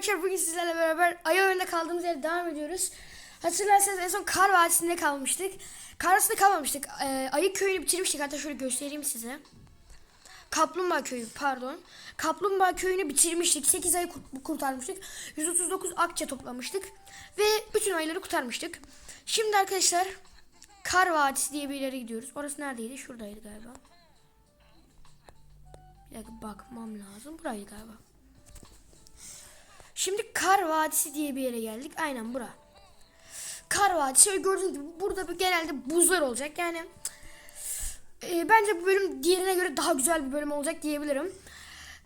arkadaşlar bugün sizlerle beraber ayı oyunda kaldığımız yerde devam ediyoruz. Hatırlarsanız en son Kar Vadisi'nde kalmıştık. Kar Vadisi'nde kalmamıştık. Ee, ayı köyünü bitirmiştik. Hatta şöyle göstereyim size. Kaplumbağa köyü pardon. Kaplumbağa köyünü bitirmiştik. 8 ayı kurt- kurtarmıştık. 139 akçe toplamıştık. Ve bütün ayıları kurtarmıştık. Şimdi arkadaşlar Kar Vadisi diye bir yere gidiyoruz. Orası neredeydi? Şuradaydı galiba. Bir dakika bakmam lazım. Buraydı galiba. Şimdi Kar Vadisi diye bir yere geldik. Aynen bura. Kar Vadisi. Şöyle gördüğünüz gibi burada genelde buzlar olacak. Yani e, bence bu bölüm diğerine göre daha güzel bir bölüm olacak diyebilirim.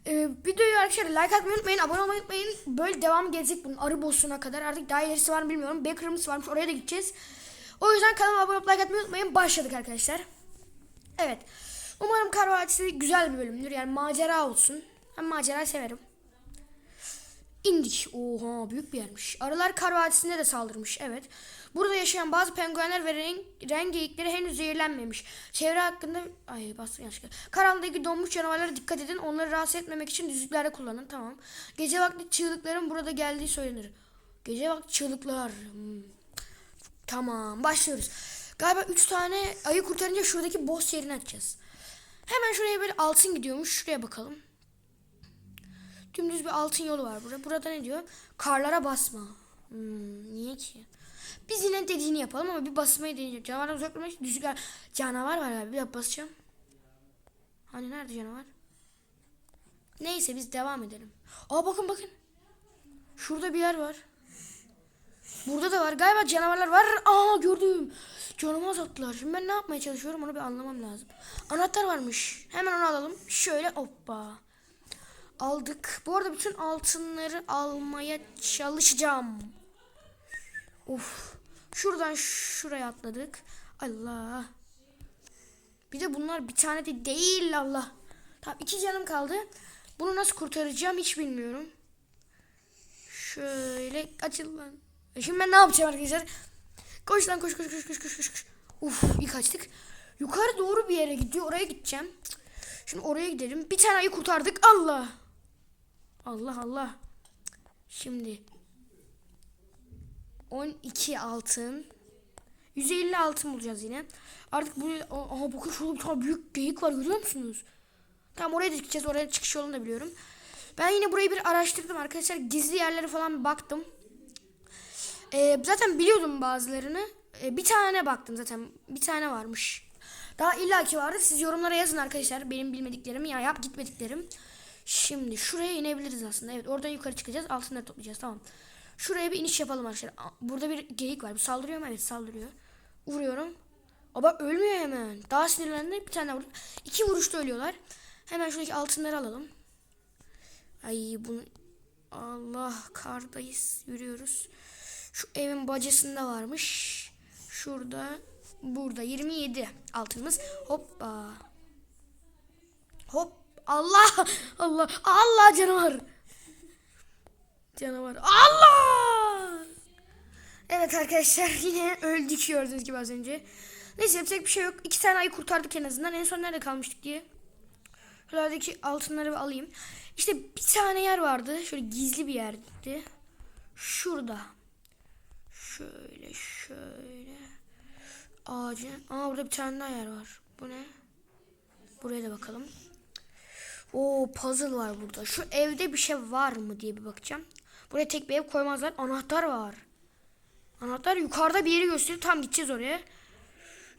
E, videoyu arkadaşlar like atmayı unutmayın. Abone olmayı unutmayın. Böyle devamı gelecek bunun arı boss'una kadar. Artık daha ilerisi var mı bilmiyorum. Backroom's varmış. Oraya da gideceğiz. O yüzden kanalıma abone olup like atmayı unutmayın. Başladık arkadaşlar. Evet. Umarım Kar Vadisi güzel bir bölümdür. Yani macera olsun. Ben macera severim. İndik. Oha büyük bir yermiş. Arılar Kar Vadisi'nde de saldırmış. Evet. Burada yaşayan bazı penguenler ve renk, rengeyikleri henüz zehirlenmemiş. Çevre hakkında... Ay bastım yanlışlıkla. Karanlıktaki donmuş canavarlara dikkat edin. Onları rahatsız etmemek için düzlüklerde kullanın. Tamam. Gece vakti çığlıkların burada geldiği söylenir. Gece vakti çığlıklar. Hmm. Tamam başlıyoruz. Galiba 3 tane ayı kurtarınca şuradaki boss yerini açacağız. Hemen şuraya böyle altın gidiyormuş. Şuraya bakalım. Dümdüz bir altın yolu var burada. Burada ne diyor? Karlara basma. Hmm, niye ki? Biz yine dediğini yapalım ama bir basmayı deneyeceğim. Canavardan uzak durmak için düşükler. Canavar var abi. Bir dakika basacağım. Hani nerede canavar? Neyse biz devam edelim. Aa bakın bakın. Şurada bir yer var. Burada da var. Galiba canavarlar var. Aa gördüm. Canımı azalttılar. Şimdi ben ne yapmaya çalışıyorum onu bir anlamam lazım. Anahtar varmış. Hemen onu alalım. Şöyle hoppa. Aldık. Bu arada bütün altınları almaya çalışacağım. Of. Şuradan şuraya atladık. Allah. Bir de bunlar bir tane de değil Allah. Tamam iki canım kaldı. Bunu nasıl kurtaracağım hiç bilmiyorum. Şöyle açıl lan. E Şimdi ben ne yapacağım arkadaşlar? Koş lan koş koş koş koş koş koş. Uf iyi kaçtık. Yukarı doğru bir yere gidiyor. Oraya gideceğim. Şimdi oraya gidelim. Bir tane ayı kurtardık. Allah. Allah Allah. Şimdi 12 altın. 150 altın bulacağız yine. Artık bu aha bakın şurada bir tane büyük geyik var görüyor musunuz? Tamam oraya da gideceğiz. Oraya çıkış yolunu da biliyorum. Ben yine burayı bir araştırdım arkadaşlar. Gizli yerlere falan baktım. Ee, zaten biliyordum bazılarını. Ee, bir tane baktım zaten. Bir tane varmış. Daha illaki vardı. Siz yorumlara yazın arkadaşlar. Benim bilmediklerimi ya yap gitmediklerim. Şimdi şuraya inebiliriz aslında. Evet oradan yukarı çıkacağız. Altınları toplayacağız. Tamam. Şuraya bir iniş yapalım arkadaşlar. Burada bir geyik var. Bir saldırıyor mu? Evet saldırıyor. Vuruyorum. Ama ölmüyor hemen. Daha sinirlendi. Bir tane daha vurdum. İki vuruşta ölüyorlar. Hemen şuradaki altınları alalım. Ay bunu Allah kardayız. Yürüyoruz. Şu evin bacasında varmış. Şurada burada 27 altınımız. Hoppa. Hop Allah Allah Allah canavar. Canavar. Allah! Evet arkadaşlar yine öldük gördüğünüz gibi az önce. Neyse yapacak bir şey yok. İki tane ayı kurtardık en azından. En son nerede kalmıştık diye. Şuradaki altınları alayım. İşte bir tane yer vardı. Şöyle gizli bir yerdi. Şurada. Şöyle şöyle. Ağacın. Aa burada bir tane daha yer var. Bu ne? Buraya da bakalım. Oo puzzle var burada. Şu evde bir şey var mı diye bir bakacağım. Buraya tek bir ev koymazlar. Anahtar var. Anahtar yukarıda bir yeri gösteriyor. Tam gideceğiz oraya.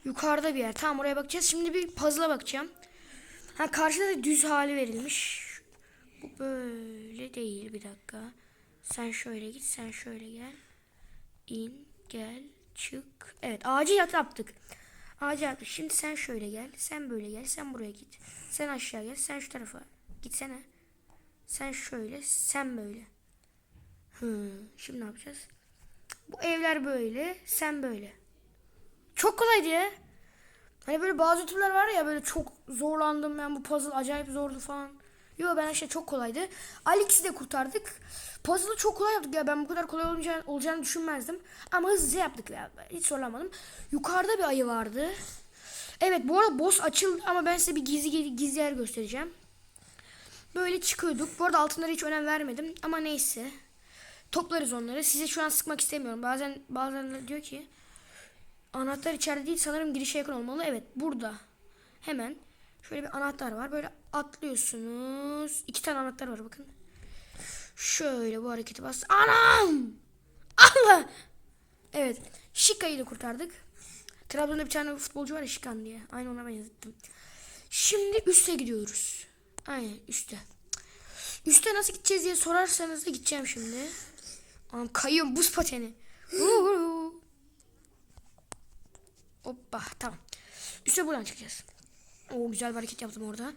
Yukarıda bir yer. Tamam oraya bakacağız. Şimdi bir puzzle'a bakacağım. Ha karşıda da düz hali verilmiş. Bu böyle değil bir dakika. Sen şöyle git, sen şöyle gel. İn, gel, çık. Evet ağacı yat yaptık. Ağacı yaptık. Şimdi sen şöyle gel, sen böyle gel, sen buraya git. Sen aşağı gel, sen şu tarafa gitsene. Sen şöyle, sen böyle. Hı, şimdi ne yapacağız? Bu evler böyle, sen böyle. Çok kolaydı ya. Hani böyle bazı youtuberlar var ya böyle çok zorlandım ben bu puzzle acayip zordu falan. Yo ben işte çok kolaydı. Alex'i de kurtardık. Puzzle'ı çok kolay yaptık ya ben bu kadar kolay olacağını, olacağını düşünmezdim. Ama hızlıca yaptık ya hiç zorlanmadım. Yukarıda bir ayı vardı. Evet bu arada boss açıldı ama ben size bir gizli gizli yer göstereceğim. Böyle çıkıyorduk. Bu arada altınlara hiç önem vermedim ama neyse. Toplarız onları. Size şu an sıkmak istemiyorum. Bazen bazen diyor ki anahtar içeride değil sanırım girişe yakın olmalı. Evet burada. Hemen şöyle bir anahtar var. Böyle atlıyorsunuz. İki tane anahtar var bakın. Şöyle bu hareketi bas. Anam! Allah! Evet. Şika'yı da kurtardık. Trabzon'da bir tane futbolcu var ya Şikan diye. Aynı ona benzettim. Şimdi üste gidiyoruz. Aynen üste. Üste nasıl gideceğiz diye sorarsanız da gideceğim şimdi. Anam kayıyorum buz pateni. Hoppa tamam. Üste buradan çıkacağız. O güzel bir hareket yaptım orada.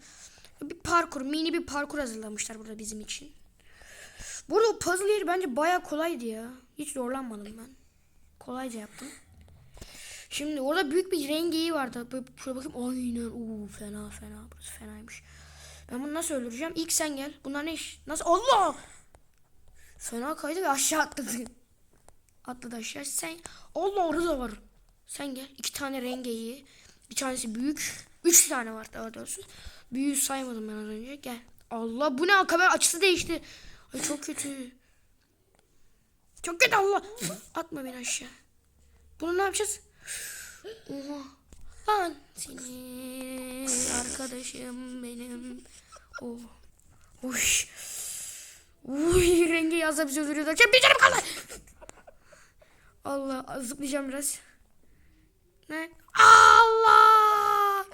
Bir parkur, mini bir parkur hazırlamışlar burada bizim için. Burada puzzle yeri bence baya kolaydı ya. Hiç zorlanmadım ben. Kolayca yaptım. Şimdi orada büyük bir rengeyi vardı. Böyle şöyle bakayım. Aynen. Oo fena fena. Burası fenaymış. Ben bunu nasıl öldüreceğim? İlk sen gel. Bunlar ne iş? Nasıl? Allah! Fena kaydı ve aşağı atladı. Atladı aşağı. Sen. Allah orada da var. Sen gel. İki tane rengeyi. Bir tanesi büyük. Üç tane var daha doğrusu. Büyüğü saymadım ben az önce. Gel. Allah bu ne? Kamera açısı değişti. Ay çok kötü. Çok kötü Allah. Atma beni aşağı. Bunu ne yapacağız? Oha. Lan seni arkadaşım benim. Oh. Uş. Uy rengi yazda bizi öldürüyorlar. Şimdi bir canım kaldı. Allah zıplayacağım biraz. Ne? Allah!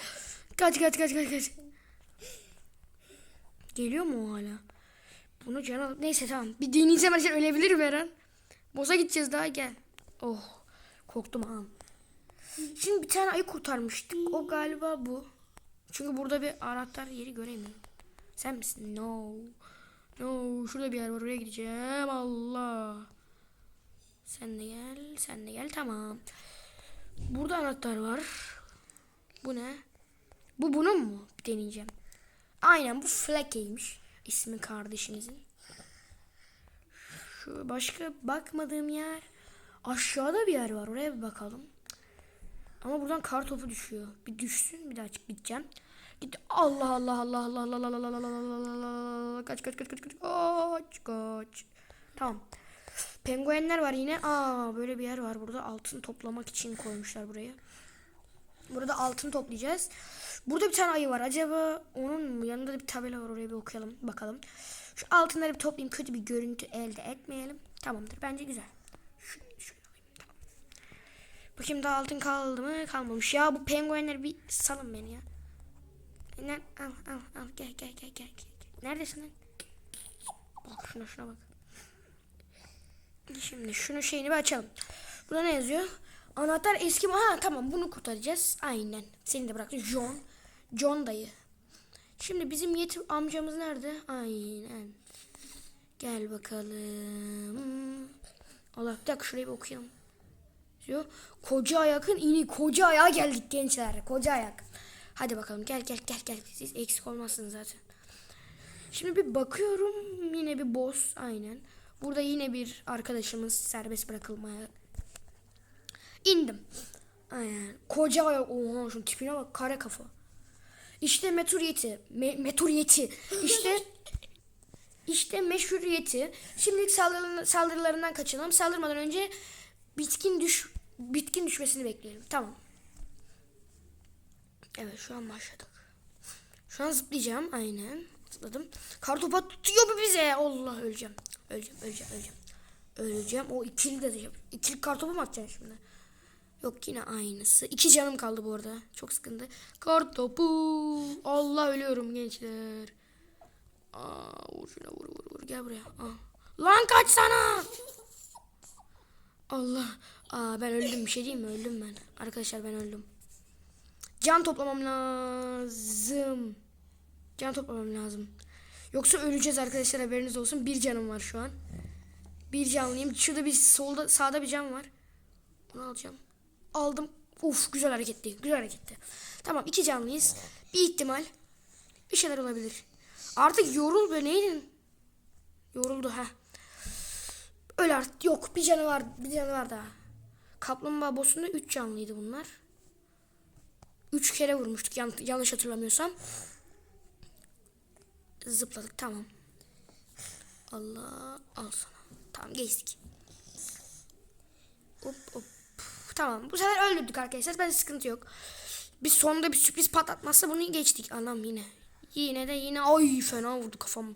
Kaç kaç kaç kaç kaç. Geliyor mu o hala? Bunu can alıp neyse tamam. Bir deneyeceğim her ölebilirim her an. Boza gideceğiz daha gel. Oh korktum ha. Şimdi bir tane ayı kurtarmıştık. O galiba bu. Çünkü burada bir anahtar yeri göremiyorum. Sen misin? No. No. Şurada bir yer var. Oraya gideceğim. Allah. Sen de gel. Sen de gel. Tamam. Burada anahtar var. Bu ne? Bu bunun mu? Deneyeceğim. Aynen bu Flake'ymiş. İsmi kardeşimizin. Şu başka bakmadığım yer. Aşağıda bir yer var. Oraya bir bakalım. Ama buradan kar topu düşüyor. Bir düşsün bir daha çık gideceğim. Git Allah Allah Allah Allah Allah Allah Allah Allah Allah kaç kaç kaç kaç kaç kaç kaç. Tamam. Penguenler var yine. Aa böyle bir yer var burada. Altın toplamak için koymuşlar buraya. Burada altın toplayacağız. Burada bir tane ayı var. Acaba onun mu? Yanında da bir tabela var. Oraya bir okuyalım. Bakalım. Şu altınları bir toplayayım. Kötü bir görüntü elde etmeyelim. Tamamdır. Bence güzel. Bakayım daha altın kaldı mı? Kalmamış. Ya bu penguenler bir salın beni ya. Ne? Al al al. Gel gel gel. gel. Neredesin lan? Bak şuna şuna bak. Şimdi şunu şeyini bir açalım. Burada ne yazıyor? Anahtar eski? Ha tamam bunu kurtaracağız. Aynen. Seni de bıraktım. John. John dayı. Şimdi bizim yetim amcamız nerede? Aynen. Gel bakalım. Allah bir dakika şurayı bir okuyalım. Diyor. Koca ayakın ini koca ayağa geldik gençler. Koca ayak. Hadi bakalım gel gel gel gel. Siz eksik olmazsınız zaten. Şimdi bir bakıyorum yine bir boss aynen. Burada yine bir arkadaşımız serbest bırakılmaya indim. Aynen. Koca ayak. Oha şu tipine bak kare kafa. İşte meturiyeti. Me meturiyeti. İşte işte meşhuriyeti. Şimdilik saldırılarından, saldırılarından kaçınalım. Saldırmadan önce bitkin düş bitkin düşmesini bekleyelim. Tamam. Evet şu an başladık. Şu an zıplayacağım. Aynen. Zıpladım. Kartopu tutuyor mu bize? Allah öleceğim. Öleceğim, öleceğim, öleceğim. Öleceğim. O ikili de diyeceğim. İkili kartopu mu atacaksın şimdi? Yok yine aynısı. İki canım kaldı bu arada. Çok sıkıntı. Kartopu. Allah ölüyorum gençler. Aa, vur şuna vur vur vur. Gel buraya. Aa. Lan kaç sana. Allah. Aa, ben öldüm bir şey diyeyim mi? Öldüm ben. Arkadaşlar ben öldüm. Can toplamam lazım. Can toplamam lazım. Yoksa öleceğiz arkadaşlar haberiniz olsun. Bir canım var şu an. Bir canlıyım. Şurada bir solda sağda bir can var. Bunu alacağım. Aldım. Uf güzel hareketti. Güzel hareketti. Tamam iki canlıyız. Bir ihtimal. Bir şeyler olabilir. Artık yorul be neydin? Yoruldu ha. Öl artık. Yok bir canı var. Bir canı var daha. Kaplumbağa boss'unda 3 canlıydı bunlar. 3 kere vurmuştuk yan, yanlış hatırlamıyorsam. Zıpladık tamam. Allah al sana. Tamam geçtik. Hop hop. Tamam bu sefer öldürdük arkadaşlar. Bence sıkıntı yok. Bir sonunda bir sürpriz patlatmazsa bunu geçtik. Anam yine. Yine de yine ay fena vurdu kafam.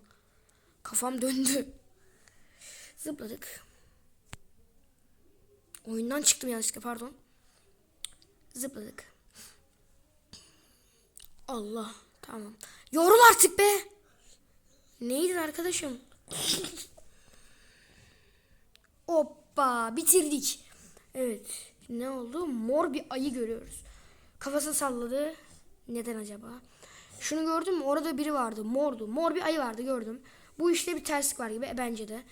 Kafam döndü. Zıpladık. Oyundan çıktım yanlışlıkla pardon. Zıpladık. Allah tamam. Yorul artık be. Neydin arkadaşım? Hoppa bitirdik. Evet. Ne oldu? Mor bir ayı görüyoruz. Kafasını salladı. Neden acaba? Şunu gördün mü? Orada biri vardı. Mordu. Mor bir ayı vardı gördüm. Bu işte bir terslik var gibi e, bence de.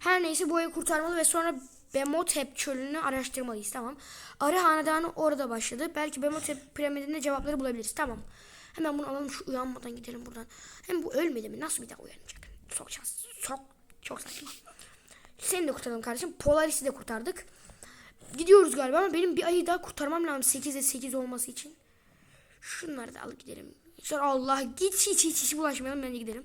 Her neyse bu ayı kurtarmalı ve sonra Bemotep çölünü araştırmalıyız tamam. Arı hanedanı orada başladı. Belki Bemotep piramidinde cevapları bulabiliriz tamam. Hemen bunu alalım şu uyanmadan gidelim buradan. Hem bu ölmedi mi? Nasıl bir daha uyanacak? Şans. Çok çok saçma. Seni de kurtaralım kardeşim. Polaris'i de kurtardık. Gidiyoruz galiba ama benim bir ayı daha kurtarmam lazım 8'e 8 olması için. Şunları da alıp gidelim. İşte Allah git hiç hiç hiç bulaşmayalım bence gidelim.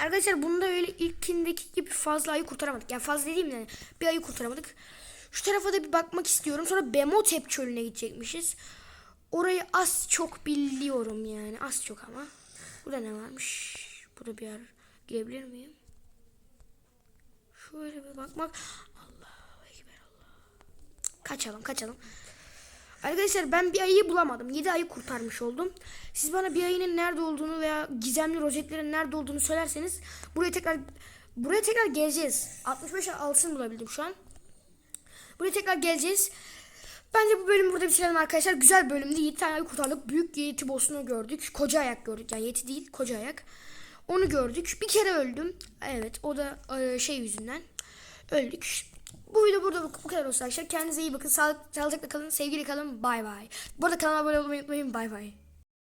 Arkadaşlar bunda öyle ilkindeki gibi fazla ayı kurtaramadık. Yani fazla dediğim yani bir ayı kurtaramadık. Şu tarafa da bir bakmak istiyorum. Sonra Bemotep çölüne gidecekmişiz. Orayı az çok biliyorum yani. Az çok ama. Burada ne varmış? Burada bir yer girebilir miyim? Şöyle bir bakmak. Kaçalım kaçalım. Arkadaşlar ben bir ayıyı bulamadım. 7 ayı kurtarmış oldum. Siz bana bir ayının nerede olduğunu veya gizemli rozetlerin nerede olduğunu söylerseniz buraya tekrar buraya tekrar geleceğiz. 65 altın bulabildim şu an. Buraya tekrar geleceğiz. Bence bu bölümü burada bitirelim arkadaşlar. Güzel bölümdü. 7 tane ayı kurtardık. Büyük yeti boss'unu gördük. Koca ayak gördük. Yani yeti değil koca ayak. Onu gördük. Bir kere öldüm. Evet o da e, şey yüzünden. Öldük. Bu video burada bu, kadar olsun arkadaşlar. Kendinize iyi bakın. Sağlık, sağlıcakla kalın. Sevgili kalın. Bay bay. Bu arada kanalıma abone olmayı unutmayın. Bay bay.